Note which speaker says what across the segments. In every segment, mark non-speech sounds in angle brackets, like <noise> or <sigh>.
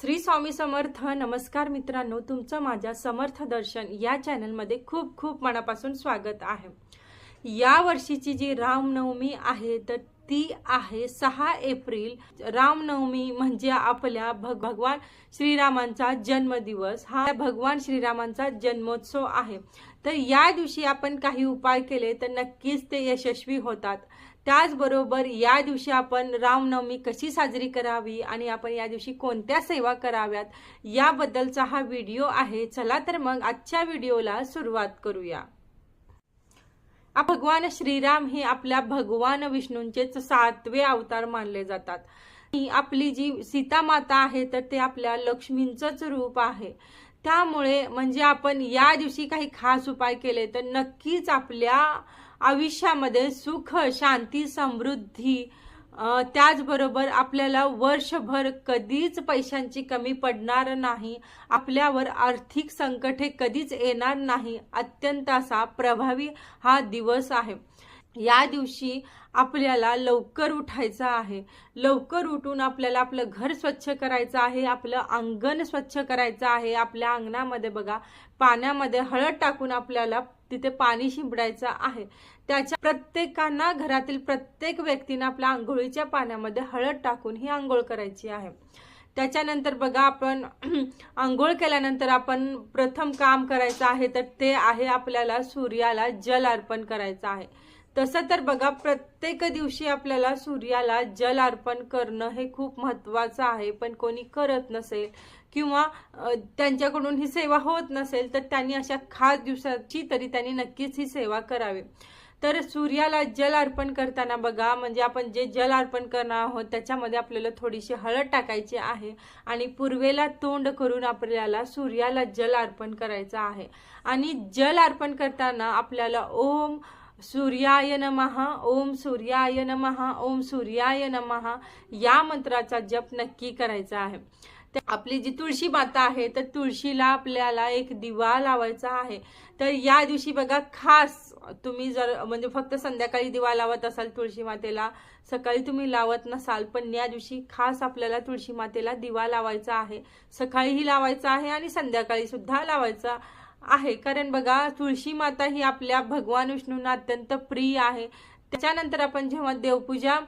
Speaker 1: श्री स्वामी समर्थ नमस्कार मित्रांनो. तुमचं माझ्या समर्थ दर्शन या चॅनलमध्ये खूप खूप मनापासून स्वागत आहे. या वर्षीची जी रामनवमी आहे तर ती आहे सहा एप्रिल. रामनवमी म्हणजे आपल्या भग भगवान श्रीरामांचा जन्मदिवस. हा भगवान श्रीरामांचा जन्मोत्सव आहे. तर या दिवशी आपण काही उपाय केले तर नक्कीच ते यशस्वी होतात. त्याचबरोबर या दिवशी आपण रामनवमी कशी साजरी करावी आणि आपण या दिवशी कोणत्या सेवा कराव्यात याबद्दलचा हा व्हिडिओ आहे. चला तर मग आजच्या व्हिडिओला सुरुवात करूया. भगवान श्रीराम हे आपल्या भगवान विष्णूंचेच सातवे अवतार मानले जातात. ही आपली जी सीता माता आहे तर ते आपल्या लक्ष्मींचंच रूप आहे. त्यामुळे म्हणजे आपण या दिवशी काही खास उपाय केले तर नक्कीच आपल्या आयुष्यामध्ये सुख शांती समृद्धी त्याचबरोबर आपल्याला वर्षभर कधीच पैशांची कमी पडणार नाही. आपल्यावर आर्थिक संकटे कधीच येणार नाही. अत्यंत असा प्रभावी हा दिवस आहे. या दिवशी आपल्याला लवकर उठायचं आहे. लवकर उठून आपल्याला आपलं घर स्वच्छ करायचं आहे आपलं अंगण स्वच्छ करायचं आहे. आपल्या अंगणामध्ये बघा पाण्यामध्ये हळद टाकून आपल्याला तिथे पाणी शिंपडायचं आहे. त्याच्या प्रत्येकांना घरातील प्रत्येक व्यक्तीनं आपल्या आंघोळीच्या पाण्यामध्ये हळद टाकून ही आंघोळ करायची आहे. त्याच्यानंतर बघा आपण <clears throat> आंघोळ केल्यानंतर आपण प्रथम काम करायचं आहे तर ते आहे आपल्याला सूर्याला जल अर्पण करायचं आहे. तसं तर बघा प्रत्येक दिवशी आपल्याला सूर्याला जल अर्पण करणं हे खूप महत्त्वाचं आहे. पण कोणी करत नसेल किंवा त्यांच्याकडून ही सेवा होत नसेल तर त्यांनी अशा खास दिवसाची तरी त्यांनी नक्कीच ही सेवा करावी. तर सूर्याला जल अर्पण करताना बघा म्हणजे आपण जे जल अर्पण करणार आहोत त्याच्यामध्ये आपल्याला थोडीशी हळद टाकायची आहे आणि पूर्वेला तोंड करून आपल्याला सूर्याला जल अर्पण करायचं आहे. आणि जल अर्पण करताना आपल्याला ओम सूर्याय नमहा ओम सूर्याय नमहा ओम सूर्याय नमहा या मंत्राचा जप नक्की करायचा आहे. तर आपली जी तुळशी माता आहे तर तुळशीला आपल्याला एक दिवा लावायचा आहे. तर या दिवशी बघा खास तुम्ही जर म्हणजे फक्त संध्याकाळी दिवा लावत असाल तुळशी मातेला सकाळी तुम्ही लावत नसाल पण या दिवशी खास आपल्याला तुळशी मातेला दिवा लावायचा आहे. सकाळीही लावायचा आहे आणि संध्याकाळी सुद्धा लावायचा आहे. कारण बघा तुळशी माता ही आपल्या भगवान विष्णूंना अत्यंत प्रिय आहे. त्याच्यानंतर आपण जेव्हा देवपूजा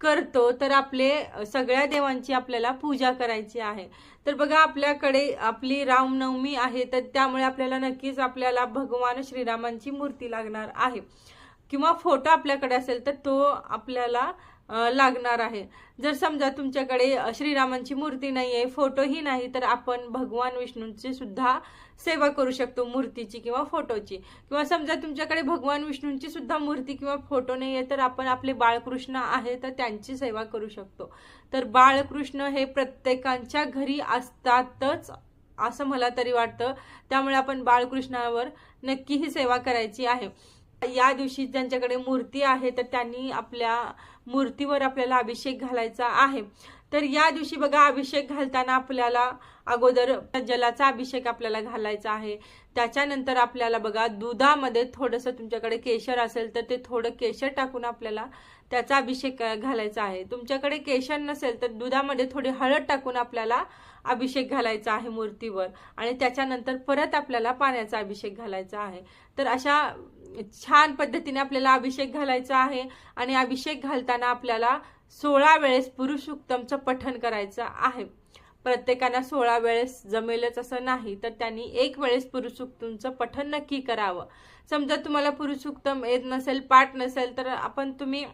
Speaker 1: करतो तर आपले सगळ्या देवांची आपल्याला पूजा करायची आहे. तर बघा आपल्याकडे आपली रामनवमी आहे तर त्यामुळे आपल्याला नक्कीच आपल्याला भगवान श्रीरामांची मूर्ती लागणार आहे. किंवा फोटो आपल्याकडे असेल तर तो आपल्याला लागणार आहे. जर समजा तुमच्याकडे श्रीरामांची मूर्ती नाही आहे फोटोही नाही तर आपण भगवान विष्णूंची सुद्धा सेवा करू शकतो मूर्तीची किंवा फोटोची. किंवा समजा तुमच्याकडे भगवान विष्णूंची सुद्धा मूर्ती किंवा फोटो नाही आहे तर आपण आपले बाळकृष्ण आहे तर त्यांची सेवा करू शकतो. तर बाळकृष्ण हे प्रत्येकांच्या घरी असतातच असं मला तरी वाटतं. त्यामुळे आपण बाळकृष्णावर नक्की ही सेवा करायची आहे. या दिवशी ज्यांच्याकडे मूर्ती आहे तर त्यांनी आपल्या मूर्तीवर आपल्याला अभिषेक घालायचा आहे. तर या दिवशी बघा अभिषेक घालताना आपल्याला अगोदर जलाचा अभिषेक आपल्याला घालायचा आहे. त्याच्यानंतर आपल्याला बघा दुधामध्ये थोडंसं तुमच्याकडे केशर असेल तर ते थोडं केशर टाकून आपल्याला त्याचा अभिषेक घालायचा आहे. तुमच्याकडे केशर नसेल तर दुधामध्ये थोडी हळद टाकून आपल्याला अभिषेक घालायचा आहे मूर्तीवर. आणि त्याच्यानंतर परत आपल्याला पाण्याचा अभिषेक घालायचा आहे. तर अशा छान पद्धतीने आपल्याला अभिषेक घालायचा आहे आणि अभिषेक घालताना आपल्याला सोळा वेळेस पुरुष उत्तमचं पठण करायचं आहे. प्रत्येकाला सोळा वेळेस जमेलच असं नाही तर त्यांनी एक वेळेस पुरुष सूक्तमचं पठण नक्की करावं. समजा तुम्हाला पुरुष येत नसेल पाठ नसेल तर आपण तुम्ही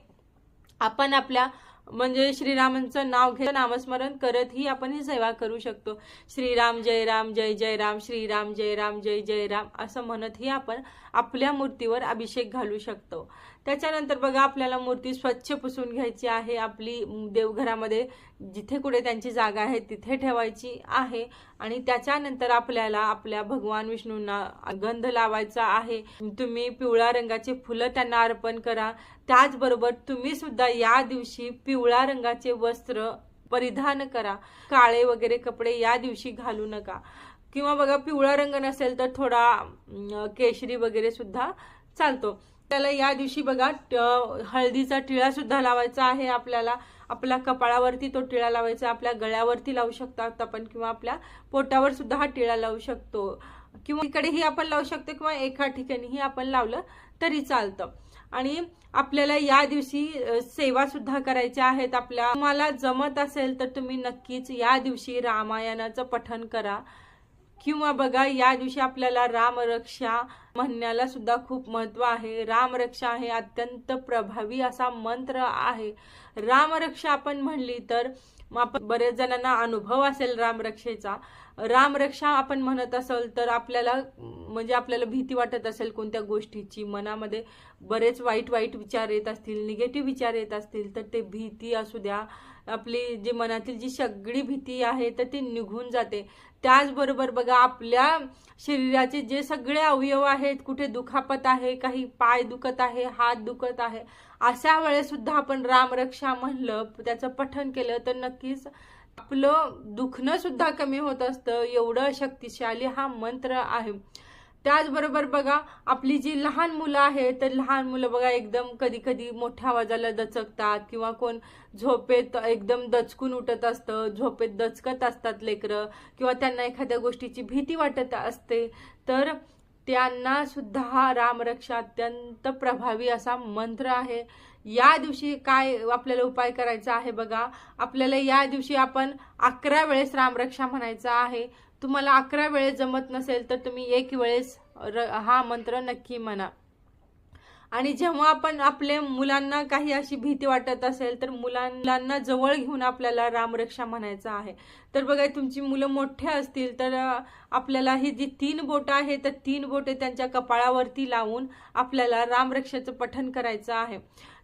Speaker 1: आपण आपल्या म्हणजे श्रीरामांचं नाव घेत नामस्मरण करत ही आपण ही सेवा करू शकतो. श्रीराम जय राम जय जय राम श्रीराम जय राम जय जय राम असं म्हणत ही आपण आपल्या मूर्तीवर अभिषेक घालू शकतो. त्याच्यानंतर बघा आपल्याला मूर्ती स्वच्छ पुसून घ्यायची आहे. आपली देवघरामध्ये जिथे कुठे त्यांची जागा आहे तिथे ठेवायची आहे. आणि त्याच्यानंतर आपल्याला आपल्या भगवान विष्णूंना गंध लावायचा आहे. तुम्ही पिवळ्या रंगाचे फुलं त्यांना अर्पण करा. त्याचबरोबर तुम्ही सुद्धा या दिवशी पिवळ्या रंगाचे वस्त्र परिधान करा. काळे वगैरे कपडे या दिवशी घालू नका. किंवा बघा पिवळा रंग नसेल तर थोडा केशरी वगैरे सुद्धा चालतो. त्याला या दिवशी बघा ट- हळदीचा टिळा सुद्धा लावायचा आहे आपल्याला. आपल्या कपाळावरती तो टिळा लावायचा आपल्या गळ्यावरती लावू शकतात आपण किंवा आपल्या पोटावर सुद्धा हा टिळा लावू शकतो. किंवा इकडेही आपण लावू शकतो किंवा एका ठिकाणीही आपण लावलं तरी चालतं. आणि आपल्याला या दिवशी सेवा सुद्धा करायच्या आहेत आपल्या. तुम्हाला जमत असेल तर तुम्ही नक्कीच या दिवशी रामायणाचं पठण करा. किंवा बघा या दिवशी आपल्याला रामरक्षा म्हणण्याला सुद्धा खूप महत्त्व आहे. रामरक्षा हे अत्यंत प्रभावी असा मंत्र आहे. रामरक्षा आपण म्हणली तर आपण बरेच जणांना अनुभव असेल रामरक्षेचा. रामरक्षा आपण म्हणत असेल तर आपल्याला म्हणजे आपल्याला भीती वाटत असेल कोणत्या गोष्टीची. मनामध्ये बरेच वाईट वाईट विचार येत असतील निगेटिव्ह विचार येत असतील तर ते भीती असू द्या. आपली जी मनातील जी सगळी भीती आहे तर ती निघून जाते. त्याचबरोबर बघा आपल्या शरीराचे जे सगळे अवयव आहेत कुठे दुखापत आहे काही पाय दुखत आहे हात दुखत आहे अशा वेळेसुद्धा आपण रामरक्षा म्हणलं त्याचं पठन केलं तर नक्कीच आपलं दुखणं सुद्धा कमी होत असतं. एवढं शक्तिशाली हा मंत्र आहे. त्याचबरोबर बघा आपली जी लहान मुलं आहेत तर लहान मुलं बघा एकदम कधी कधी मोठ्या आवाजाला दचकतात किंवा कोण झोपेत एकदम दचकून उठत असतं झोपेत दचकत असतात लेकरं किंवा त्यांना एखाद्या गोष्टीची भीती वाटत असते तर त्यांना सुद्धा हा रामरक्षा अत्यंत प्रभावी असा मंत्र आहे. या दिवशी काय आपल्याला उपाय करायचा आहे बघा आपल्याला या दिवशी आपण अकरा वेळेस रामरक्षा म्हणायचा आहे. तुम्हाला अकरा वेळेस जमत नसेल तर तुम्ही एक वेळेस र- हा मंत्र नक्की म्हणा. आणि जेव्हा आपण आपल्या मुलांना काही अशी भीती वाटत असेल तर मुलांना जवळ घेऊन आपल्याला रामरक्षा म्हणायचं आहे. तर बघा तुमची मुलं मोठे असतील तर आपल्याला ही जी तीन बोटं आहे तर तीन बोटे त्यांच्या कपाळावरती लावून आपल्याला रामरक्षाचं पठण करायचं आहे.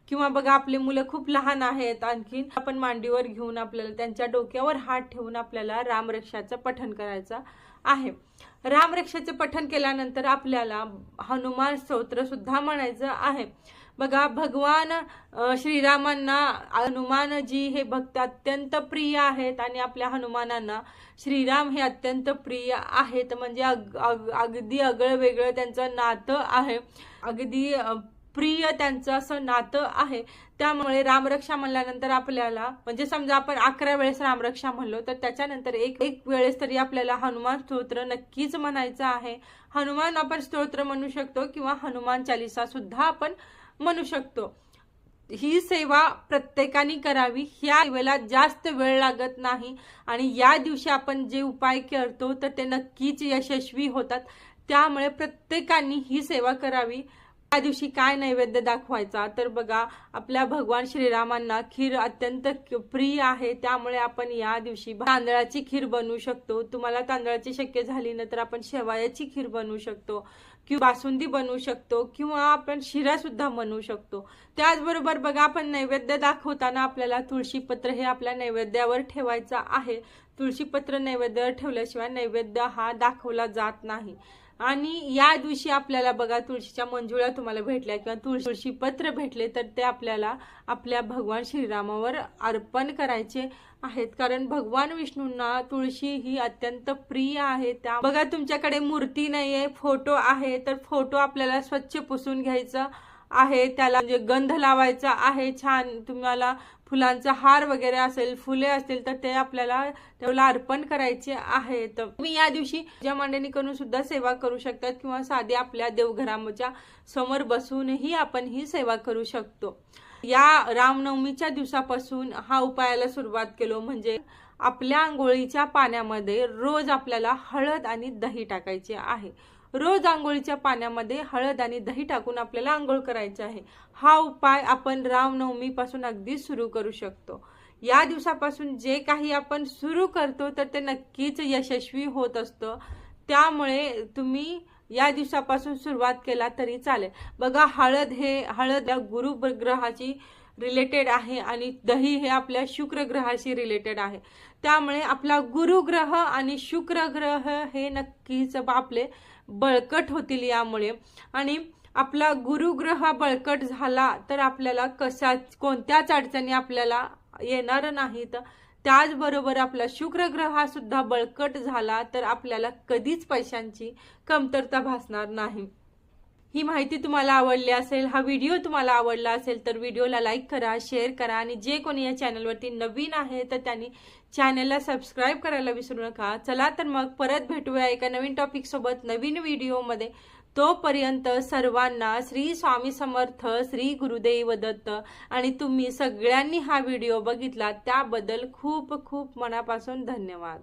Speaker 1: किंवा बघा आपली मुलं खूप लहान आहेत आणखीन आपण मांडीवर घेऊन आपल्याला त्यांच्या डोक्यावर हात ठेवून आपल्याला रामरक्षाचं पठण करायचं आहे. रामरक्षाचं पठण केल्यानंतर आपल्याला हनुमान स्तोत्र सुद्धा म्हणायचं आहे. बघा भगवान श्रीरामांना हनुमानजी हे भक्त अत्यंत प्रिय आहेत आणि आपल्या हनुमानांना श्रीराम हे अत्यंत प्रिय आहेत. म्हणजे अग, अग, अगदी अगळं वेगळं त्यांचं नातं आहे. अगदी प्रिय त्यांचं असं नातं आहे. त्यामुळे रामरक्षा म्हणल्यानंतर आपल्याला म्हणजे समजा आपण अकरा वेळेस रामरक्षा म्हणलो तर त्याच्यानंतर एक एक वेळेस तरी आपल्याला हनुमान स्तोत्र नक्कीच म्हणायचं आहे. हनुमान आपण स्तोत्र म्हणू शकतो किंवा हनुमान चालिसा सुद्धा आपण म्हणू शकतो. ही सेवा प्रत्येकाने करावी ह्या सेवेला जास्त वेळ लागत नाही. आणि या दिवशी आपण जे उपाय करतो तर ते नक्कीच यशस्वी होतात. त्यामुळे प्रत्येकाने ही सेवा करावी. त्या दिवशी काय नैवेद्य दाखवायचा? तर बघा आपल्या भगवान श्रीरामांना खीर अत्यंत प्रिय आहे. त्यामुळे आपण या दिवशी तांदळाची खीर बनवू शकतो. तुम्हाला तांदळाची शक्य झाली न तर आपण शेवायाची खीर बनवू शकतो. किंवा बासुंदी बनवू शकतो. किंवा आपण शिरा सुद्धा बनवू शकतो. त्याचबरोबर बघा आपण नैवेद्य दाखवताना आपल्याला तुळशीपत्र हे आपल्या नैवेद्यावर ठेवायचं आहे. तुळशीपत्र नैवेद्यावर ठेवल्याशिवाय नैवेद्य हा दाखवला जात नाही. आणि या दिवशी आपल्याला बघा तुळशीच्या मंजुळा तुम्हाला भेटल्या किंवा तुळशी तुळशी पत्र भेटले तर ते आपल्याला आपल्या भगवान श्रीरामावर अर्पण करायचे आहेत. कारण भगवान विष्णूंना तुळशी ही अत्यंत प्रिय आहे. त्या बघा तुमच्याकडे मूर्ती नाहीये फोटो आहे तर फोटो आपल्याला स्वच्छ पुसून घ्यायचं. आहे त्याला म्हणजे गंध लावायचा आहे छान तुम्हाला फुलांचा हार वगैरे असेल फुले असतील तर ते आपल्याला त्याला अर्पण करायचे आहेत तुम्ही या दिवशी ज्या मांडणी करून सुद्धा सेवा करू शकतात किंवा साधी आपल्या देवघराच्या समोर बसूनही आपण ही सेवा करू शकतो. या रामनवमीच्या दिवसापासून हा उपायाला सुरुवात केलो म्हणजे आपल्या आंघोळीच्या पाण्यामध्ये रोज आपल्याला हळद आणि दही टाकायचे आहे. रोज आंघोळीच्या पाण्यामध्ये हळद आणि दही टाकून आपल्याला आंघोळ करायची आहे. हा उपाय आपण रामनवमीपासून अगदी सुरू करू शकतो. या दिवसापासून जे काही आपण सुरू करतो तर ते नक्कीच यशस्वी होत असतं. त्यामुळे तुम्ही या दिवसापासून सुरुवात केला तरी चालेल. बघा हळद हे हळद या गुरुग्रहाची रिलेटेड आहे आणि दही हे आपल्या शुक्र ग्रहाशी रिलेटेड आहे. त्यामुळे आपला गुरुग्रह आणि शुक्र ग्रह हे नक्कीच आपले बळकट होतील यामुळे. आणि आपला गुरुग्रह बळकट झाला तर आपल्याला कशा कोणत्याच अडचणी आपल्याला येणार नाहीत. त्याचबरोबर आपला शुक्र ग्रह हा सुद्धा बळकट झाला तर आपल्याला कधीच पैशांची कमतरता भासणार नाही. ही माहिती तुम्हाला आवडली असेल हा व्हिडिओ तुम्हाला आवडला असेल तर व्हिडिओला लाईक करा शेअर करा आणि जे कोणी या चॅनलवरती नवीन आहे तर त्यांनी चॅनलला सबस्क्राईब करायला विसरू नका. चला तर मग परत भेटूया एका नवीन टॉपिकसोबत नवीन व्हिडिओमध्ये. तोपर्यंत सर्वांना श्री स्वामी समर्थ श्री गुरुदेव दत्त आणि तुम्ही सगळ्यांनी हा व्हिडिओ बघितला त्याबद्दल खूप खूप मनापासून धन्यवाद.